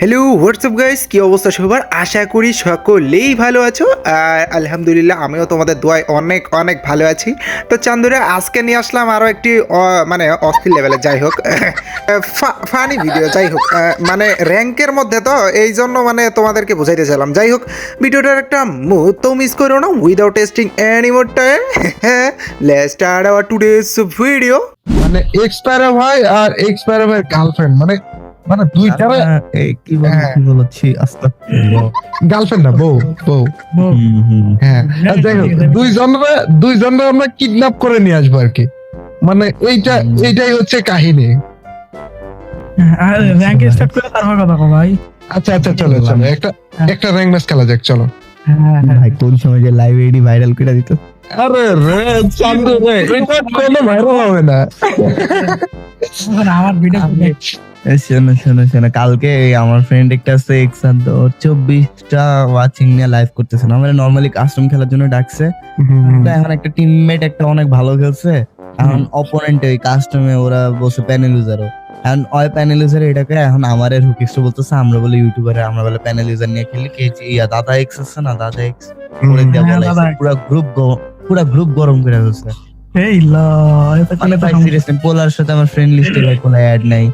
Hello WhatsApp guys কী অবস্থা সবার? আশা করি সকলেই ভালো আছো। আলহামদুলিল্লাহ, আমিও তোমাদের দোয়ায় অনেক অনেক ভালো আছি। তো চান্দুরে, আজকে নিয়ে আসলাম আরও একটি মানে অস্থির লেভেলে যাই হোক। ফানি ভিডিও যাই হোক। মানে র্যাঙ্কের মধ্যে তো এই জন্য মানে তোমাদেরকে বোঝাইতে চাইলাম। যাই হোক, ভিডিওটার একটা মুহূর্ত মিস করো না without testing any more time our today's video মানে এক্সপায়ার ভাই আর এক্সপায়ার ভাই গার্লফ্রেন্ড মানে মানে দুইটারে এই কি হ্যাঁ। কি বলছি আস্তাগফিরুল্লাহ গার্লফ্রেন্ড না বউ। বউ। হুম, হুম। হ্যাঁ। আর যাই হোক দুইজনরে দুইজনরে আমরা কিডন্যাপ করে নিয়ে আসব আর কি। মানে এইটা এইটাই হচ্ছে কাহিনী। আর র্যাঙ্ক স্টার্ট করে তারপর কথা কও ভাই। আচ্ছা আচ্ছা চলো চলো। একটা একটা র্যাঙ্ক ম্যাচ খেলা যাক চলো। হ্যাঁ হ্যাঁ। ভাই কোন সময় যে লাইভ ভাইরাল করে দিত? আরে রে চান্দু রে এটা কোনো ভাইরাল হবে না। আমার ভিডিও শোনো শোনো শোনো। কালকে আমার ফ্রেন্ড একটা আছে এক্সান তো ওর চব্বিশটা ওয়াচিং নিয়ে লাইভ করতেছে না। আমার নর্মালি কাস্টম খেলার জন্য ডাকছে। এখন একটা টিমমেট একটা অনেক ভালো খেলছে। এখন অপোনেন্ট ওই কাস্টমে ওরা বসে প্যানেল ইউজারও এখন ওই প্যানেল ইউজার এটাকে এখন আমার হুকিক্স বলতেছে আমরা বলে ইউটিউবার আমরা বলে প্যানেল ইউজার নিয়ে খেলি। কে ইয়া দাদা এক্স আছে না দাদা এক্স করে দেয়া হ্যাঁ, বলা। পুরা গ্রুপ পুরা গ্রুপ গরম করে ফেলছে। এই ল এটা মানে ভাই সিরিয়াসলি পোলার সাথে আমার ফ্রেন্ড লিস্টে ভাই কোনো অ্যাড নাই।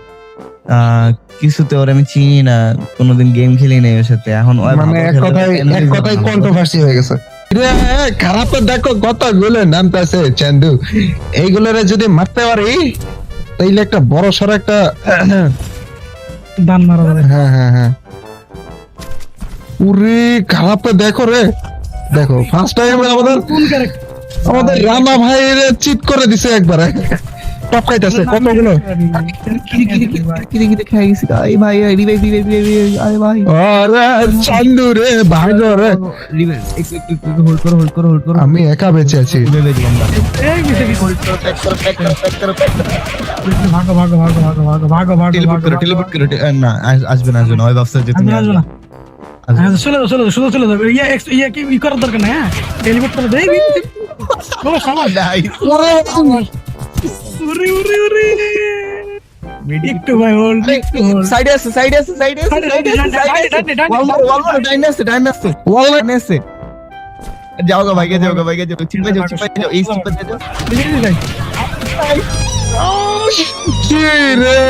কিছুতে ওর আমি চিনি না কোনোদিন গেম খেলি নাই ওর সাথে। এখন মানে এক কথায় এক কথায় কন্ট্রোভার্সি হয়ে গেছে। দেখো কতগুলো নামতেছে চান্দু। এইগুলোরে যদি মারতে পারি তাইলে একটা বড় সড় একটা দান মারা হ্যাঁ হ্যাঁ হ্যাঁ। উরে খারাপ দেখো রে। দেখো ফার্স্ট টাইম আমাদের আমাদের রানা ভাই চিট করে দিছে একবারে। টপকাইতেছে কতগুলো কিরে কিরে খাই গেছি আই ভাই রিভাইভ রিভাইভ রিভাইভ আরে ভাই আরে চান্দু রে ভাই রে। রিভাইভ একটু একটু হোল্ড করো হোল্ড করো হোল্ড করো আমি একা বেঁচে আছি। ভাগো ভাগো ভাগো ভাগো ভাগো ভাগো ভাগো টেলিপোর্ট করো টেলিপোর্ট করো না আস- আসবে না আসবে না। ওই সমাজ উরি উরি উরি। একটু ভাই হোল্ড সাইডে আছে সাইডে আছে সাইডে আছে সাইডে আছে সাইডে আছে। ওয়াল ওয়াল ডাইনে আছে ডাইনে আছে ওয়াল ডাইনে আছে যাও গো ভাইকে যাও গো ভাইকে যাও চিপে যাও চিপে যাও এই চিপে যাও। ও কি রে?